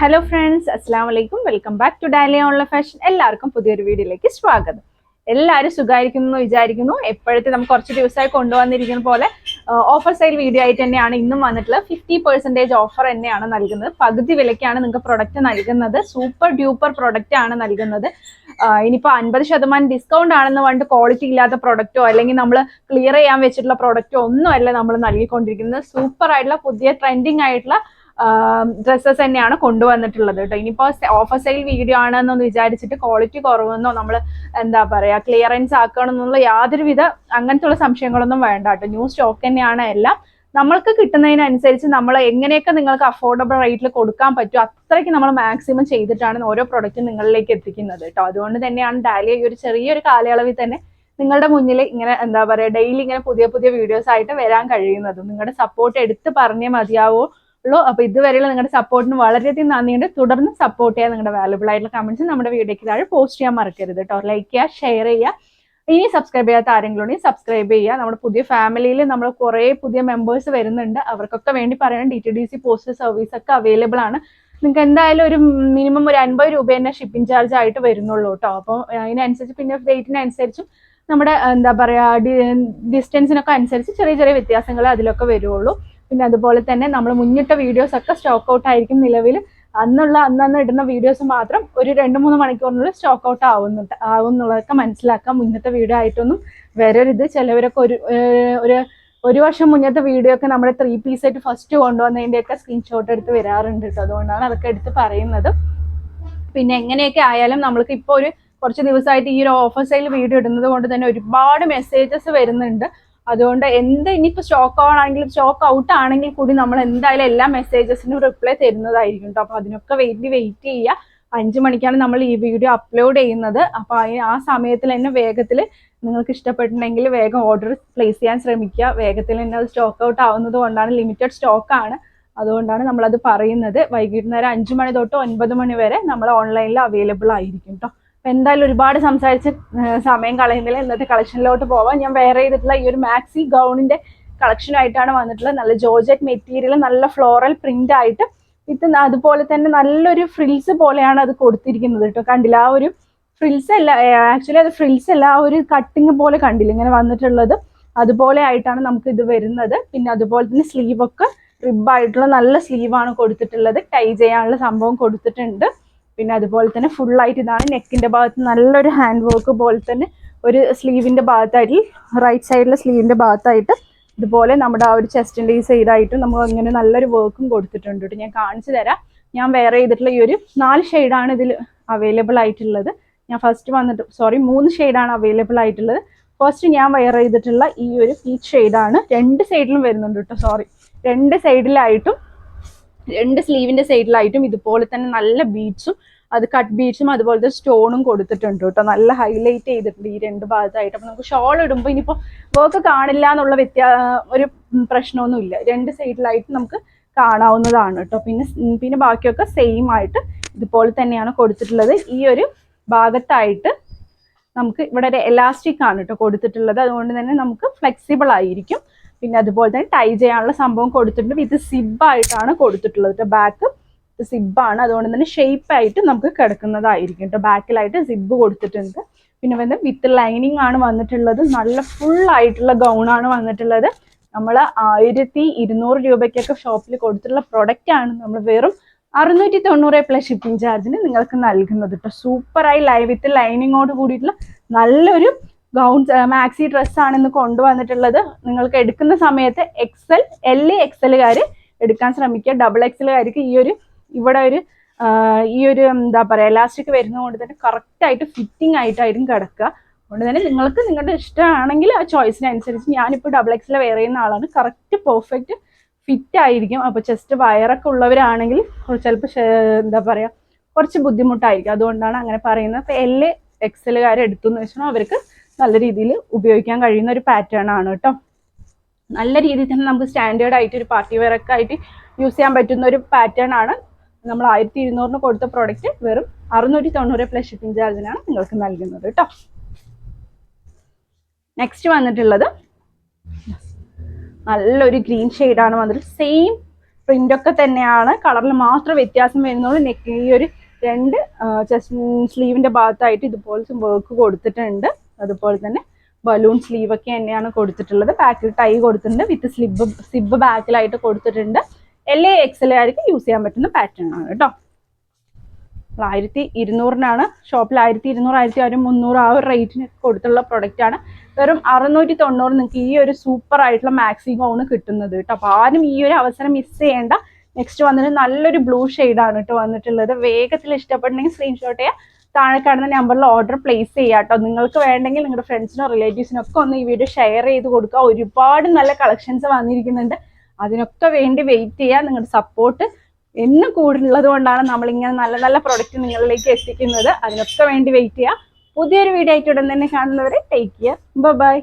Hello friends അസ്സാം വലൈക്കും welcome back to Dahlia online fashion എല്ലാവർക്കും പുതിയൊരു വീഡിയോയിലേക്ക് സ്വാഗതം. എല്ലാവരും സുഖമായിരിക്കുന്നു എന്ന് വിചാരിക്കുന്നു. എപ്പോഴത്തെ നമുക്ക് കുറച്ച് ദിവസമായി കൊണ്ടുവന്നിരിക്കുന്ന പോലെ ഓഫർ സെയിൽ വീഡിയോ ആയിട്ട് തന്നെയാണ് ഇന്നും വന്നിട്ടുള്ളത്. ഫിഫ്റ്റി പെർസെന്റേജ് ഓഫർ തന്നെയാണ് നൽകുന്നത്. പകുതി വിലയ്ക്കാണ് നിങ്ങൾക്ക് പ്രൊഡക്റ്റ് നൽകുന്നത്. സൂപ്പർ ഡ്യൂപ്പർ പ്രൊഡക്റ്റ് ആണ് നൽകുന്നത്. ഇനിയിപ്പോൾ അൻപത് ശതമാനം ഡിസ്കൗണ്ട് ആണെന്ന് പറഞ്ഞിട്ട് ക്വാളിറ്റി ഇല്ലാത്ത പ്രൊഡക്റ്റോ അല്ലെങ്കിൽ നമ്മൾ ക്ലിയർ ചെയ്യാൻ വെച്ചിട്ടുള്ള പ്രൊഡക്റ്റോ ഒന്നുമല്ല നമ്മൾ നൽകിക്കൊണ്ടിരിക്കുന്നത്. സൂപ്പർ ആയിട്ടുള്ള പുതിയ ട്രെൻഡിങ് ആയിട്ടുള്ള ഡ്രസ്സസ് തന്നെയാണ് കൊണ്ടുവന്നിട്ടുള്ളത് കേട്ടോ. ഇനിയിപ്പോൾ ഓഫർ സെയിൽ വീഡിയോ ആണെന്നൊന്ന് വിചാരിച്ചിട്ട് ക്വാളിറ്റി കുറവെന്നോ നമ്മൾ എന്താ പറയുക ക്ലിയറൻസ് ആക്കണം എന്നുള്ള യാതൊരുവിധ അങ്ങനത്തെ സംശയങ്ങളൊന്നും വേണ്ട കേട്ടോ. ന്യൂ സ്റ്റോക്ക് തന്നെയാണ് എല്ലാം. നമ്മൾക്ക് കിട്ടുന്നതിനനുസരിച്ച് നമ്മൾ എങ്ങനെയൊക്കെ നിങ്ങൾക്ക് അഫോർഡബിൾ റേറ്റിൽ കൊടുക്കാൻ പറ്റും അത്രയ്ക്ക് നമ്മൾ മാക്സിമം ചെയ്തിട്ടാണ് ഓരോ പ്രൊഡക്റ്റും നിങ്ങളിലേക്ക് എത്തിക്കുന്നത് കേട്ടോ. അതുകൊണ്ട് തന്നെയാണ് ഡാലി ഈ ഒരു ചെറിയൊരു കാലയളവിൽ തന്നെ നിങ്ങളുടെ മുന്നിൽ ഇങ്ങനെ എന്താ പറയുക ഡെയിലി ഇങ്ങനെ പുതിയ പുതിയ വീഡിയോസ് ആയിട്ട് വരാൻ കഴിയുന്നതും. നിങ്ങളുടെ സപ്പോർട്ട് എടുത്ത് പറഞ്ഞേ മതിയാവൂ. ഉള്ളൂ. അപ്പൊ ഇതുവരെയുള്ള നിങ്ങളുടെ സപ്പോർട്ടിന് വളരെയധികം നന്ദിയുണ്ട്. തുടർന്ന് സപ്പോർട്ട് ചെയ്യാൻ നിങ്ങളുടെ വാലുബിൾ ആയിട്ടുള്ള കമന്റ്സ് നമ്മുടെ വീഡിയോയ്ക്ക് താഴെ പോസ്റ്റ് ചെയ്യാൻ മറക്കരുത് കേട്ടോ ലൈക്ക് ചെയ്യുക ഷെയർ ചെയ്യുക. ഇനി സബ്സ്ക്രൈബ് ചെയ്യാത്ത ആരെങ്കിലും സബ്സ്ക്രൈബ് ചെയ്യുക. നമ്മുടെ പുതിയ ഫാമിലിയിൽ നമ്മൾ കുറേ പുതിയ മെമ്പേഴ്സ് വരുന്നുണ്ട്. അവർക്കൊക്കെ വേണ്ടി പറയണം. D T D C postal service ഒക്കെ അവൈലബിൾ ആണ്. നിങ്ങൾക്ക് എന്തായാലും ഒരു മിനിമം ഒരു അൻപത് രൂപ തന്നെ ഷിപ്പിംഗ് ചാർജ് ആയിട്ട് വരുന്നുള്ളൂ കേട്ടോ അപ്പോൾ അതിനനുസരിച്ച് പിന്നെ റേറ്റിനനുസരിച്ചും നമ്മുടെ എന്താ പറയുക ഡിസ്റ്റൻസിനൊക്കെ അനുസരിച്ച് ചെറിയ ചെറിയ വ്യത്യാസങ്ങൾ അതിലൊക്കെ വരുള്ളൂ. പിന്നെ അതുപോലെ തന്നെ നമ്മൾ മുന്നിട്ട വീഡിയോസ് ഒക്കെ സ്റ്റോക്ക് ഔട്ട് ആയിരിക്കും നിലവിൽ അന്നുള്ള അന്നന്ന് ഇടുന്ന വീഡിയോസ് മാത്രം ഒരു രണ്ട് മൂന്ന് മണിക്കൂറിനുള്ളിൽ സ്റ്റോക്ക് ഔട്ട് ആവുന്നുണ്ട് ആവുന്നുള്ളതൊക്കെ മനസ്സിലാക്കാം മുന്നത്തെ വീഡിയോ ആയിട്ടൊന്നും വരരുത്. ചിലവരൊക്കെ ഒരു ഒരു ഒരു വർഷം മുന്നത്തെ വീഡിയോ ഒക്കെ നമ്മുടെ ത്രീ പീസ് ആയിട്ട് ഫസ്റ്റ് കൊണ്ടുവന്നതിന്റെയൊക്കെ സ്ക്രീൻഷോട്ട് എടുത്ത് വരാറുണ്ട് കേട്ടോ അതുകൊണ്ടാണ് അതൊക്കെ എടുത്ത് പറയുന്നത്. പിന്നെ എങ്ങനെയൊക്കെ ആയാലും നമ്മൾക്ക് ഇപ്പോൾ ഒരു കുറച്ച് ദിവസമായിട്ട് ഈ ഒരു ഓഫർ സെയിൽ വീഡിയോ ഇടുന്നത് കൊണ്ട് തന്നെ ഒരുപാട് മെസ്സേജസ് വരുന്നുണ്ട്. അതുകൊണ്ട് എന്ത് ഇനിയിപ്പോൾ സ്റ്റോക്ക് ഓൺ ആണെങ്കിലും സ്റ്റോക്ക് ഔട്ട് ആണെങ്കിൽ കൂടി നമ്മൾ എന്തായാലും എല്ലാ മെസ്സേജസിനും റിപ്ലൈ തരുന്നതായിരിക്കും കേട്ടോ അപ്പോൾ അതിനൊക്കെ വേണ്ടി വെയിറ്റ് ചെയ്യുക അഞ്ച് മണിക്കാണ് നമ്മൾ ഈ വീഡിയോ അപ്ലോഡ് ചെയ്യുന്നത്. അപ്പോൾ ആ സമയത്തിൽ തന്നെ വേഗത്തിൽ നിങ്ങൾക്ക് ഇഷ്ടപ്പെട്ടിട്ടുണ്ടെങ്കിൽ വേഗം ഓർഡർ പ്ലേസ് ചെയ്യാൻ ശ്രമിക്കുക. വേഗത്തിൽ തന്നെ അത് സ്റ്റോക്ക് ഔട്ട് ആവുന്നത് കൊണ്ടാണ് ലിമിറ്റഡ് സ്റ്റോക്ക് ആണ്. അതുകൊണ്ടാണ് നമ്മളത് പറയുന്നത്. വൈകിട്ട് നേരം അഞ്ച് മണി തൊട്ട് ഒൻപത് മണി വരെ നമ്മൾ ഓൺലൈനിൽ അവൈലബിൾ ആയിരിക്കും കേട്ടോ എന്തായാലും ഒരുപാട് സംസാരിച്ച് സമയം കളയുന്നില്ല. ഇന്നത്തെ കളക്ഷനിലോട്ട് പോവാം. ഞാൻ വേറെ ചെയ്തിട്ടുള്ള ഈ ഒരു മാക്സി ഗൗണിന്റെ കളക്ഷനായിട്ടാണ് വന്നിട്ടുള്ളത്. നല്ല ജോർജറ്റ് മെറ്റീരിയൽ നല്ല ഫ്ലോറൽ പ്രിന്റ് ആയിട്ട് വിത്ത് അതുപോലെ തന്നെ നല്ലൊരു ഫ്രിൽസ് പോലെയാണ് അത് കൊടുത്തിരിക്കുന്നത് കേട്ടോ. കണ്ടില്ല ആ ഒരു ഫ്രിൽസ് അല്ല ആക്ച്വലി അത് ഫ്രിൽസ് അല്ല ആ ഒരു കട്ടിങ് പോലെ കണ്ടില്ല ഇങ്ങനെ വന്നിട്ടുള്ളത്. അതുപോലെ ആയിട്ടാണ് നമുക്ക് ഇത് വരുന്നത്. പിന്നെ അതുപോലെ തന്നെ സ്ലീവൊക്കെ റിബ് ആയിട്ടുള്ള നല്ല സ്ലീവാണ് കൊടുത്തിട്ടുള്ളത്. ടൈ ചെയ്യാനുള്ള സംഭവം കൊടുത്തിട്ടുണ്ട്. പിന്നെ അതുപോലെ തന്നെ ഫുൾ ആയിട്ട് ഇതാണ് നെക്കിന്റെ ഭാഗത്ത് നല്ലൊരു ഹാൻഡ് വർക്ക് പോലെ തന്നെ ഒരു സ്ലീവിന്റെ ഭാഗത്തായിട്ട് റൈറ്റ് സൈഡിലെ സ്ലീവിന്റെ ഭാഗത്തായിട്ട് ഇതുപോലെ നമ്മുടെ ആ ഒരു ചെസ്റ്റിന്റെ ഈ സൈഡായിട്ടും നമ്മൾ അങ്ങനെ നല്ലൊരു വർക്കും കൊടുത്തിട്ടുണ്ട് കേട്ടോ ഞാൻ കാണിച്ചു തരാം. ഞാൻ വെയർ ചെയ്തിട്ടുള്ള ഈ ഒരു നാല് ഷെയ്ഡാണ് ഇതിൽ അവൈലബിൾ ആയിട്ടുള്ളത്. ഞാൻ ഫസ്റ്റ് വന്നിട്ട് സോറി മൂന്ന് ഷെയ്ഡാണ് അവൈലബിൾ ആയിട്ടുള്ളത്. ഫസ്റ്റ് ഞാൻ വെയർ ചെയ്തിട്ടുള്ള ഈ ഒരു പീച്ച് ഷെയ്ഡാണ് രണ്ട് സൈഡിലും വരുന്നുണ്ട് കേട്ടോ സോറി രണ്ട് സൈഡിലായിട്ടും രണ്ട് സ്ലീവിന്റെ സൈഡിലായിട്ടും ഇതുപോലെ തന്നെ നല്ല ബീഡ്സും അത് കട്ട് ബീഡ്സും അതുപോലത്തെ സ്റ്റോണും കൊടുത്തിട്ടുണ്ട് കേട്ടോ. നല്ല ഹൈലൈറ്റ് ചെയ്തിട്ടുണ്ട് ഈ രണ്ട് ഭാഗത്തായിട്ട്. അപ്പൊ നമുക്ക് ഷോൾ ഇടുമ്പോൾ ഇനിയിപ്പോൾ വർക്ക് കാണില്ല എന്നുള്ള വ്യത്യാ ഒരു പ്രശ്നമൊന്നുമില്ല രണ്ട് സൈഡിലായിട്ട് നമുക്ക് കാണാവുന്നതാണ് കേട്ടോ. പിന്നെ പിന്നെ ബാക്കിയൊക്കെ സെയിം ആയിട്ട് ഇതുപോലെ തന്നെയാണ് കൊടുത്തിട്ടുള്ളത്. ഈ ഒരു ഭാഗത്തായിട്ട് നമുക്ക് ഇവിടെ ഒരു എലാസ്റ്റിക് ആണ് കേട്ടോ കൊടുത്തിട്ടുള്ളത്. അതുകൊണ്ട് തന്നെ നമുക്ക് ഫ്ലെക്സിബിൾ ആയിരിക്കും. പിന്നെ അതുപോലെ തന്നെ ടൈ ചെയ്യാനുള്ള സംഭവം കൊടുത്തിട്ടുണ്ട്. വിത്ത് സിബ് ആയിട്ടാണ് കൊടുത്തിട്ടുള്ളത് കേട്ടോ ബാക്ക് സിബാണ് അതുകൊണ്ട് തന്നെ ഷേപ്പ് ആയിട്ട് നമുക്ക് കിടക്കുന്നതായിരിക്കും കേട്ടോ ബാക്കിലായിട്ട് സിബ് കൊടുത്തിട്ടുണ്ട്. പിന്നെ വന്ന് വിത്ത് ലൈനിങ് ആണ് വന്നിട്ടുള്ളത്. നല്ല ഫുൾ ആയിട്ടുള്ള ഗൗണാണ് വന്നിട്ടുള്ളത്. നമ്മൾ ആയിരത്തി ഇരുന്നൂറ് രൂപയ്ക്കൊക്കെ ഷോപ്പിൽ കൊടുത്തിട്ടുള്ള പ്രൊഡക്റ്റ് ആണ് നമ്മൾ വെറും അറുന്നൂറ്റി തൊണ്ണൂറ് പ്ലസ് ഷിപ്പിംഗ് ചാർജിന് നിങ്ങൾക്ക് നൽകുന്നത് കേട്ടോ സൂപ്പറായി ലൈ വിത്ത് ലൈനിങ്ങോട് കൂടിയിട്ടുള്ള നല്ലൊരു ഗൗൺ മാക്സി ഡ്രസ്സാണ് ഇന്ന് കൊണ്ടുവന്നിട്ടുള്ളത്. നിങ്ങൾക്ക് എടുക്കുന്ന സമയത്ത് എക്സൽ എൽ എക്സലുകാർ എടുക്കാൻ ശ്രമിക്കുക. ഡബിൾ എക്സലുകാർക്ക് ഈ ഒരു ഇവിടെ ഒരു ഈ ഒരു എന്താ പറയുക എലാസ്റ്റിക് വരുന്നതുകൊണ്ട് തന്നെ കറക്റ്റായിട്ട് ഫിറ്റിംഗ് ആയിട്ടായിരിക്കും കിടക്കുക. അതുകൊണ്ട് തന്നെ നിങ്ങൾക്ക് നിങ്ങളുടെ ഇഷ്ടമാണെങ്കിൽ ആ ചോയ്സിനനുസരിച്ച് ഞാനിപ്പോൾ ഡബിൾ എക്സൽ വെയർ ചെയ്യുന്ന ആളാണ്. കറക്റ്റ് പെർഫെക്റ്റ് ഫിറ്റ് ആയിരിക്കും. അപ്പോൾ ചെസ്റ്റ് വയറൊക്കെ ഉള്ളവരാണെങ്കിൽ ചിലപ്പോൾ എന്താ പറയുക കുറച്ച് ബുദ്ധിമുട്ടായിരിക്കും. അതുകൊണ്ടാണ് അങ്ങനെ പറയുന്നത്. അപ്പോൾ എൽ എക്സലുകാർ എടുത്തു എന്ന് വെച്ചാൽ അവർക്ക് നല്ല രീതിയിൽ ഉപയോഗിക്കാൻ കഴിയുന്ന ഒരു പാറ്റേൺ ആണ് കേട്ടോ. നല്ല രീതിയിൽ തന്നെ നമുക്ക് സ്റ്റാൻഡേർഡ് ആയിട്ട് ഒരു പാർട്ടി വെയർ ഒക്കെ ആയിട്ട് യൂസ് ചെയ്യാൻ പറ്റുന്ന ഒരു പാറ്റേൺ ആണ്. നമ്മൾ ആയിരത്തി ഇരുന്നൂറിന് കൊടുത്ത പ്രോഡക്റ്റ് വെറും അറുന്നൂറ്റി തൊണ്ണൂറ് പ്ലസ് ഷിപ്പിംഗ് ചാർജിനാണ് നിങ്ങൾക്ക് നൽകുന്നത് കേട്ടോ. നെക്സ്റ്റ് വന്നിട്ടുള്ളത് നല്ലൊരു ഗ്രീൻ ആണ് വന്നിട്ട് സെയിം ഒക്കെ തന്നെയാണ്. കളറിൽ മാത്രം വ്യത്യാസം വരുന്നുള്ളൂ നെക്ക് ഈ ഒരു രണ്ട് ചെസ്റ്റ് സ്ലീവിന്റെ ഭാഗത്തായിട്ട് ഇതുപോലത്തെ വർക്ക് കൊടുത്തിട്ടുണ്ട്. അതുപോലെ തന്നെ ബലൂൺ സ്ലീവ് ഒക്കെ തന്നെയാണ് കൊടുത്തിട്ടുള്ളത്. ബാക്കിൽ ടൈ കൊടുത്തിട്ടുണ്ട്. വിത്ത് സ്ലിബ് സിബ് ബാക്കിലായിട്ട് കൊടുത്തിട്ടുണ്ട്. എൽ എ എക്സൽ ആയിരിക്കും യൂസ് ചെയ്യാൻ പറ്റുന്ന പാറ്റേൺ ആണ് കേട്ടോ. ആയിരത്തി ഇരുന്നൂറിനാണ്. ഷോപ്പിൽ ആയിരത്തി ഇരുന്നൂറ് ആയിരത്തി ഒരു മുന്നൂറ് ആ ഒരു റേറ്റിന് കൊടുത്തുള്ള ആണ്. വെറും അറുന്നൂറ്റി തൊണ്ണൂറ് നിങ്ങൾക്ക് ഈ ഒരു സൂപ്പർ ആയിട്ടുള്ള മാക്സി ഗൗണ് കിട്ടുന്നത് കേട്ടോ. അപ്പോൾ ആരും ഈ ഒരു അവസരം മിസ് ചെയ്യേണ്ട. നെക്സ്റ്റ് വന്നിട്ട് നല്ലൊരു ബ്ലൂ ആണ് കേട്ടോ വന്നിട്ടുള്ളത്. വേഗത്തിൽ ഇഷ്ടപ്പെടണമെങ്കിൽ സ്ക്രീൻഷോട്ട് ചെയ്യുക താഴെ കാണുന്ന നമ്പറിൽ ഓർഡർ പ്ലേസ് ചെയ്യുക കേട്ടോ നിങ്ങൾക്ക് വേണ്ടെങ്കിൽ നിങ്ങളുടെ ഫ്രണ്ട്സിനോ റിലേറ്റീവ്സിനോ ഒക്കെ ഒന്ന് ഈ വീഡിയോ ഷെയർ ചെയ്ത് കൊടുക്കുക. ഒരുപാട് നല്ല കളക്ഷൻസ് വന്നിരിക്കുന്നുണ്ട്. അതിനൊക്കെ വേണ്ടി വെയിറ്റ് ചെയ്യുക നിങ്ങളുടെ സപ്പോർട്ട് എന്നും കൂടുതലുള്ളത് കൊണ്ടാണ് നമ്മളിങ്ങനെ നല്ല നല്ല പ്രൊഡക്റ്റ് നിങ്ങളിലേക്ക് എത്തിക്കുന്നത്. അതിനൊക്കെ വേണ്ടി വെയിറ്റ് ചെയ്യുക പുതിയൊരു വീഡിയോ ആയിട്ട് ഉടൻ തന്നെ കാണുന്നവരെ ടേക്ക് കെയർ ബൈ